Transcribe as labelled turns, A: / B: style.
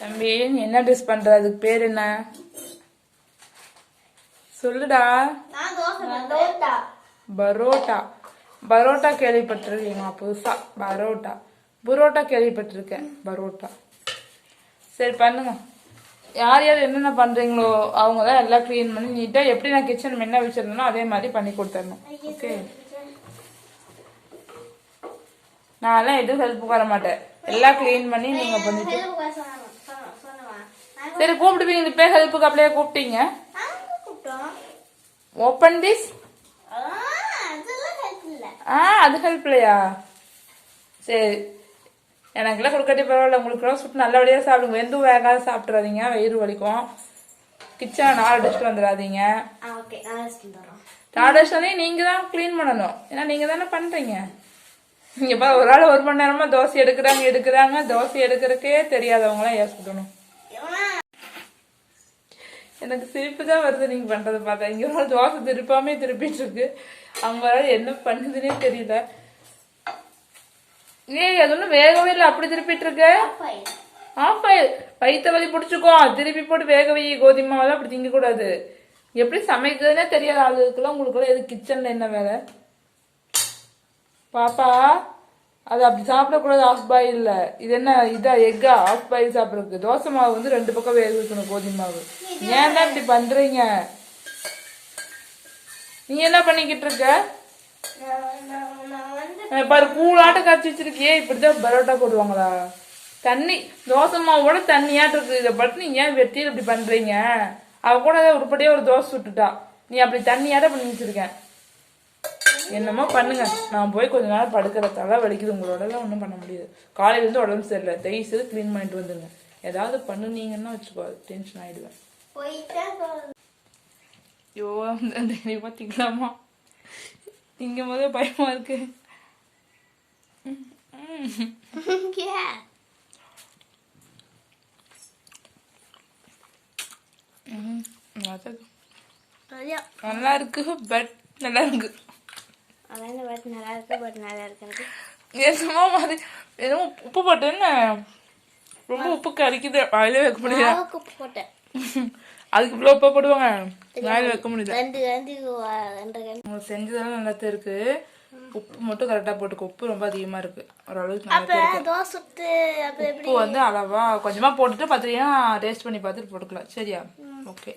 A: தம்பி நீ என்ன ட்ரெஸ் பண்ற? அதுக்கு பேர் என்ன? சொல்லுடா.
B: பரோட்டா.
A: பரோட்டா. கேள்விப்பட்டிருக்கீங்களா புதுசா. பரோட்டா. புரோட்டா கேள்விப்பட்டிருக்கேன் பரோட்டா. சரி பண்ணுங்க. யார் யார் என்னென்ன பண்றீங்களோ அவங்க தான் எல்லாம் க்ளீன் பண்ணி நீட்டா எப்படி நான் கிச்சன் முன்ன வச்சிருந்தேனோ அதே மாதிரி பண்ணி கொடுத்துடணும். ஓகே நான்லாம் எதுவும் ஹெல்ப் வர மாட்டேன் எல்லாம் க்ளீன் பண்ணி நீங்க பண்ணிட்டு
B: ஹெல்ப் சொன்னாங்க சொன்ன- சொன்னவா நான்
A: சரி கூப்பிடுவீங்க. இப்போ ஹெல்ப்புக்கு அப்படியே கூப்பிட்டீங்க. ஓப்பன் திஸ்
B: ஆ,
A: அது ஹெல்ப் இல்லையா? சரி. எனக்குலாம் கொடுக்கட்டி பரவாயில்ல. உங்களுக்குலாம் சுட்டு நல்லபடியாக சாப்பிடுங்க. எந்த வேகாத சாப்பிட்றாதீங்க வயிறு வலிக்கும். கிச்சனை நாலு அடிச்சுட்டு வந்துடாதீங்க.
B: நாலு ஓகே
A: வந்து நீங்கள் தான் க்ளீன் பண்ணணும். ஏன்னா நீங்கள் தானே பண்ணுறீங்க நீங்கள் பா ஒரு ஆள் ஒரு மணி நேரமாக தோசை எடுக்கிறாங்க எடுக்கிறாங்க. தோசை எடுக்கிறக்கே தெரியாதவங்களாம் ஏசுக்கணும் எனக்கு சிரிப்பு தான் வருது நீங்கள் பண்ணுறதை பார்த்தா. இங்கே ஒரு தோசை திருப்பாமே திருப்பிட்டு இருக்கு அவங்களால என்ன பண்ணுதுன்னே தெரியல. ஏய் அது ஒன்றும் வேகவே இல்லை. அப்படி திருப்பிட்டு இருக்க ஆஃப் ஆயில் வயிற்ற வலி பிடிச்சிக்கோ. திருப்பி போட்டு வேக வை கோதுமை மாவெல்லாம் அப்படி திங்கக்கூடாது. எப்படி சமைக்கிறதுனே தெரியாத ஆளுக்கெல்லாம் உங்களுக்குலாம் எது கிச்சனில் என்ன வேலை? பாப்பா. அது அப்படி சாப்பிடக்கூடாது ஆஃப் பாயில் இது என்ன இதா எக்கா ஆஃப் பாயில் சாப்பிட்றதுக்கு. தோசை மாவு வந்து ரெண்டு பக்கம் வேக வைக்கணும் கோதுமை மாவு. ஏன் தான் இப்படி பண்ணுறீங்க நீ என்ன பண்ணிக்கிட்டு இருக்க? பாரு கூழாட்ட காய்ச்சி வச்சிருக்கியே இப்படிதான் பரோட்டா போடுவாங்களா? தண்ணி தோசை மாவோட தண்ணியாட்டு இருக்கு இதை பட்டு நீங்க ஏன் வெட்டியில் இப்படி பண்றீங்க? அவ கூட ஏதோ உருப்படியா ஒரு தோசை சுட்டுட்டா. நீ அப்படி தண்ணியாட்ட பண்ணி வச்சிருக்கேன் என்னமோ பண்ணுங்க. நான் போய் கொஞ்ச நேரம் படுக்கிற தலை வலிக்குது. உங்களோட எல்லாம் ஒன்றும் பண்ண முடியாது. காலையில இருந்து உடம்பு சரியில்லை. தயவு செய்து க்ளீன் பண்ணிட்டு வந்துருங்க. ஏதாவது பண்ணுனீங்கன்னா வச்சுக்கோ. டென்ஷன்
B: போதும்.
A: ஐயோ அந்த பார்த்தீங்களாமா திங்கும் போதே பயமா இருக்கு. நல்லா இருக்கு. பட் நல்லா இருக்கு.
B: இந்த பாட்டு நல்லா இருக்கு பட் நல்லா இருக்கு
A: என்னமோ மாதிரி எதுவும் உப்பு போட்டேன்னு ரொம்ப உப்பு கறிக்குது வாயில வைக்க முடியல.
B: மாவுக்கு போட்டேன்.
A: அதுக்கு இவ்வளோ உப்பு போடுவாங்க. வாயில வைக்க முடியல.
B: ரெண்டு வா- ரெண்டு
A: செஞ்சதெல்லாம் நல்லா தான் இருக்கு உப்பு மட்டும் கரெக்டாக போட்டுக்கோ. உப்பு ரொம்ப அதிகமாக இருக்கு. ஓரளவுக்கு நல்லா உப்பு வந்து அளவா கொஞ்சமா போட்டுட்டு பார்த்தீங்கன்னா டேஸ்ட் பண்ணி பார்த்துட்டு போட்டுக்கலாம். சரியா? ஓகே